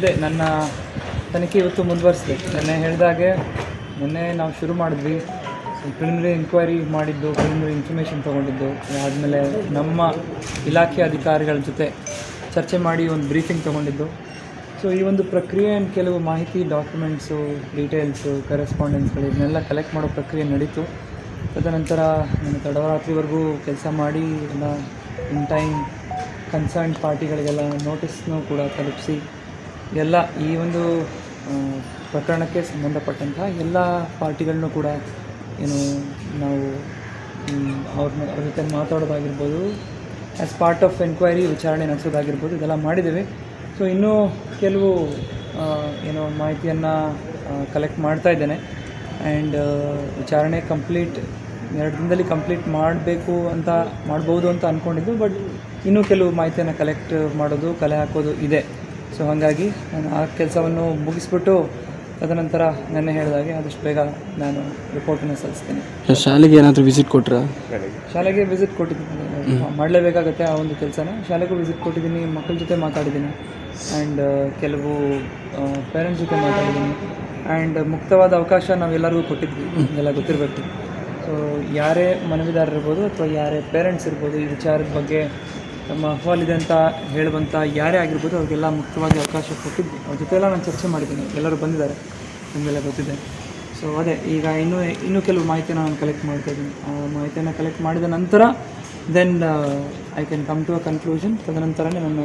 ಅದೇ, ನನ್ನ ತನಿಖೆ ಇವತ್ತು ಮುಂದುವರಿಸಿದೆ. ನೆನ್ನೆ ಹೇಳಿದಾಗೆ, ನಿನ್ನೆ ನಾವು ಶುರು ಮಾಡಿದ್ವಿ. ಪ್ರಿಲಿಮಿನರಿ ಇನ್ಕ್ವೈರಿ ಮಾಡಿದ್ದು ಪ್ರಿಲಿಮಿನರಿ ಇನ್ಫಾರ್ಮೇಷನ್ ತೊಗೊಂಡಿದ್ದು. ಆದಮೇಲೆ ನಮ್ಮ ಇಲಾಖೆ ಅಧಿಕಾರಿಗಳ ಜೊತೆ ಚರ್ಚೆ ಮಾಡಿ ಒಂದು ಬ್ರೀಫಿಂಗ್ ತೊಗೊಂಡಿದ್ದು. ಸೊ ಈ ಒಂದು ಪ್ರಕ್ರಿಯೆ ಕೆಲವು ಮಾಹಿತಿ ಡಾಕ್ಯುಮೆಂಟ್ಸು ಡೀಟೇಲ್ಸು ಕರೆಸ್ಪಾಂಡೆನ್ಸ್ಗಳು ಇದನ್ನೆಲ್ಲ ಕಲೆಕ್ಟ್ ಮಾಡೋ ಪ್ರಕ್ರಿಯೆ ನಡೀತು. ತದನಂತರ ನಾನು ತಡರಾತ್ರಿವರೆಗೂ ಕೆಲಸ ಮಾಡಿ ಎಲ್ಲ ಇನ್ ಟೈಮ್ ಕನ್ಸರ್ನ್ ಪಾರ್ಟಿಗಳಿಗೆಲ್ಲ ನೋಟಿಸ್ನೂ ಕೂಡ ತಲುಪಿಸಿ ಎಲ್ಲ ಈ ಒಂದು ಪ್ರಕರಣಕ್ಕೆ ಸಂಬಂಧಪಟ್ಟಂತಹ ಎಲ್ಲ ಪಾರ್ಟಿಗಳನ್ನೂ ಕೂಡ ಏನು ನಾವು ಅವ್ರನ್ನ ಅವ್ರ ಜೊತೆ ಮಾತಾಡೋದಾಗಿರ್ಬೋದು ಆ್ಯಸ್ ಪಾರ್ಟ್ ಆಫ್ ಎನ್ಕ್ವೈರಿ ವಿಚಾರಣೆ ನಡೆಸೋದಾಗಿರ್ಬೋದು, ಇದೆಲ್ಲ ಮಾಡಿದ್ದೀವಿ. ಸೊ ಇನ್ನೂ ಕೆಲವು ಏನೋ ಮಾಹಿತಿಯನ್ನು ಕಲೆಕ್ಟ್ ಮಾಡ್ತಾ ಇದ್ದೇನೆ. ಆ್ಯಂಡ್ ವಿಚಾರಣೆ ಕಂಪ್ಲೀಟ್ ಎರಡು ದಿನದಲ್ಲಿ ಕಂಪ್ಲೀಟ್ ಮಾಡಬೇಕು ಅಂತ, ಮಾಡ್ಬೋದು ಅಂತ ಅಂದ್ಕೊಂಡಿದ್ದು ಬಟ್ ಇನ್ನೂ ಕೆಲವು ಮಾಹಿತಿಯನ್ನು ಕಲೆಕ್ಟ್ ಮಾಡೋದು, ಕಲೆ ಹಾಕೋದು ಇದೆ. ಸೊ ಹಾಗಾಗಿ ನಾನು ಆ ಕೆಲಸವನ್ನು ಮುಗಿಸ್ಬಿಟ್ಟು ತದನಂತರ ನೆನ್ನೆ ಹೇಳಿದಾಗೆ ಆದಷ್ಟು ಬೇಗ ನಾನು ರಿಪೋರ್ಟನ್ನು ಸಲ್ಲಿಸ್ತೀನಿ. ಶಾಲೆಗೆ ಏನಾದರೂ ವಿಸಿಟ್ ಕೊಟ್ಟರೆ ಶಾಲೆಗೆ ವಿಸಿಟ್ ಕೊಟ್ಟಿದ್ದೀನಿ. ಮಾಡಲೇಬೇಕಾಗತ್ತೆ ಆ ಒಂದು ಕೆಲಸನ. ಶಾಲೆಗೂ ವಿಸಿಟ್ ಕೊಟ್ಟಿದ್ದೀನಿ ಮಕ್ಕಳ ಜೊತೆ ಮಾತಾಡಿದ್ದೀನಿ. ಆ್ಯಂಡ್ ಕೆಲವು ಪೇರೆಂಟ್ಸ್ ಜೊತೆ ಮಾತಾಡಿದ್ದೀನಿ. ಆ್ಯಂಡ್ ಮುಕ್ತವಾದ ಅವಕಾಶ ನಾವೆಲ್ಲರಿಗೂ ಕೊಟ್ಟಿದ್ವಿ. ಎಲ್ಲ ಗೊತ್ತಿರಬೇಕು. ಸೊ ಯಾರೇ ಮನವಿದಾರರಿರ್ಬೋದು ಅಥವಾ ಯಾರೇ ಪೇರೆಂಟ್ಸ್ ಇರ್ಬೋದು ಈ ವಿಚಾರದ ಬಗ್ಗೆ ತಮ್ಮ ಅಹವಾಲಿದೆ ಅಂತ ಹೇಳುವಂಥ ಯಾರೇ ಆಗಿರ್ಬೋದು ಅವ್ರಿಗೆಲ್ಲ ಮುಕ್ತವಾಗಿ ಅವಕಾಶ ಕೊಟ್ಟಿದ್ವಿ ಅವ್ರ ಜೊತೆ ಎಲ್ಲ ನಾನು ಚರ್ಚೆ ಮಾಡಿದ್ದೀನಿ. ಎಲ್ಲರೂ ಬಂದಿದ್ದಾರೆ. ನಿಮಗೆಲ್ಲ ಗೊತ್ತಿದೆ. ಸೊ ಅದೇ ಈಗ ಇನ್ನೂ ಇನ್ನೂ ಕೆಲವು ಮಾಹಿತಿಯನ್ನು ನಾನು ಕಲೆಕ್ಟ್ ಮಾಡ್ತಾ ಇದ್ದೀನಿ. ಆ ಮಾಹಿತಿಯನ್ನು ಕಲೆಕ್ಟ್ ಮಾಡಿದ ನಂತರ then I can come to a conclusion ತದನಂತರನೇ ನನ್ನ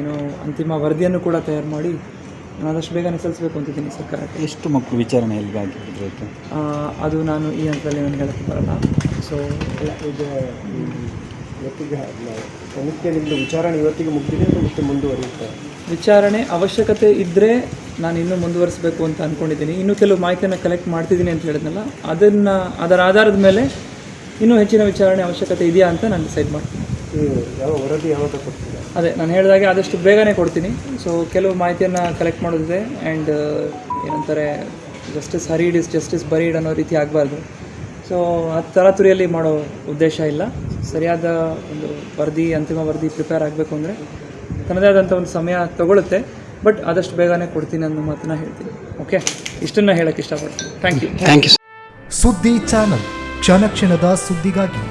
ಏನು ಅಂತಿಮ ವರದಿಯನ್ನು ಕೂಡ ತಯಾರು ಮಾಡಿ ನಾನು ಆದಷ್ಟು ಬೇಗನೆ ಸಲ್ಲಿಸಬೇಕು ಅಂತಿದ್ದೀನಿ ಸರ್ಕಾರಕ್ಕೆ ಎಷ್ಟು ಮಕ್ಕಳು ವಿಚಾರಣೆ ಎಲ್ಲಿ ಆ, ಅದು ನಾನು ಈ ಹಂತದಲ್ಲಿ ನನಗೆ ಹೇಳಕ್ಕೆ ಬರಲ್ಲ. ಸೊ ಈಗ ಇವತ್ತಿಗೆ ತನಿಖೆ ನಿಮ್ಮದು ವಿಚಾರಣೆ ಇವತ್ತಿಗೆ ಮುಗಿದಿದೆ ಅಥವಾ ಮತ್ತೆ ಮುಂದುವರಿಯುತ್ತೆ? ವಿಚಾರಣೆ ಅವಶ್ಯಕತೆ ಇದ್ದರೆ ನಾನು ಇನ್ನೂ ಮುಂದುವರಿಸಬೇಕು ಅಂತ ಅಂದ್ಕೊಂಡಿದ್ದೀನಿ ಇನ್ನೂ ಕೆಲವು ಮಾಹಿತಿಯನ್ನು ಕಲೆಕ್ಟ್ ಮಾಡ್ತಿದ್ದೀನಿ ಅಂತ ಹೇಳಿದ್ನಲ್ಲ ಅದನ್ನು ಅದರ ಆಧಾರದ ಮೇಲೆ ಇನ್ನೂ ಹೆಚ್ಚಿನ ವಿಚಾರಣೆ ಅವಶ್ಯಕತೆ ಇದೆಯಾ ಅಂತ ನಾನು ಡಿಸೈಡ್ ಮಾಡ್ತೀನಿ. ಯಾವ ವರದಿ ಯಾವಾಗ ಕೊಡ್ತೀರಾ? ಅದೇ ನಾನು ಹೇಳಿದಾಗೆ ಆದಷ್ಟು ಬೇಗನೆ ಕೊಡ್ತೀನಿ. ಸೊ ಕೆಲವು ಮಾಹಿತಿಯನ್ನು ಕಲೆಕ್ಟ್ ಮಾಡೋದಿದೆ ಆ್ಯಂಡ್ ಏನಂತಾರೆ justice hurried is justice buried ಅನ್ನೋ ರೀತಿ ಆಗಬಾರ್ದು. ಸೊ ಆ ತರಾತುರಿಯಲ್ಲಿ ಮಾಡೋ ಉದ್ದೇಶ ಇಲ್ಲ. ಸರಿಯಾದ ಒಂದು ವರದಿ ಅಂತಿಮ ವರದಿ ಪ್ರಿಪೇರ್ ಆಗಬೇಕು ಅಂದರೆ ತನ್ನದೇ ಆದಂಥ ಒಂದು ಸಮಯ ತಗೊಳುತ್ತೆ. ಬಟ್ ಆದಷ್ಟು ಬೇಗನೆ ಕೊಡ್ತೀನಿ ಅನ್ನೋ ಮಾತನ್ನ ಹೇಳ್ತೀನಿ. ಓಕೆ ಇಷ್ಟನ್ನು ಹೇಳಕ್ಕೆ ಇಷ್ಟಪಡ್ತೀನಿ. ಥ್ಯಾಂಕ್ ಯು ಥ್ಯಾಂಕ್ ಯು ಸುದ್ದಿ ಚಾನಲ್. ಕ್ಷಣ ಕ್ಷಣದ ಸುದ್ದಿಗಾಗಿ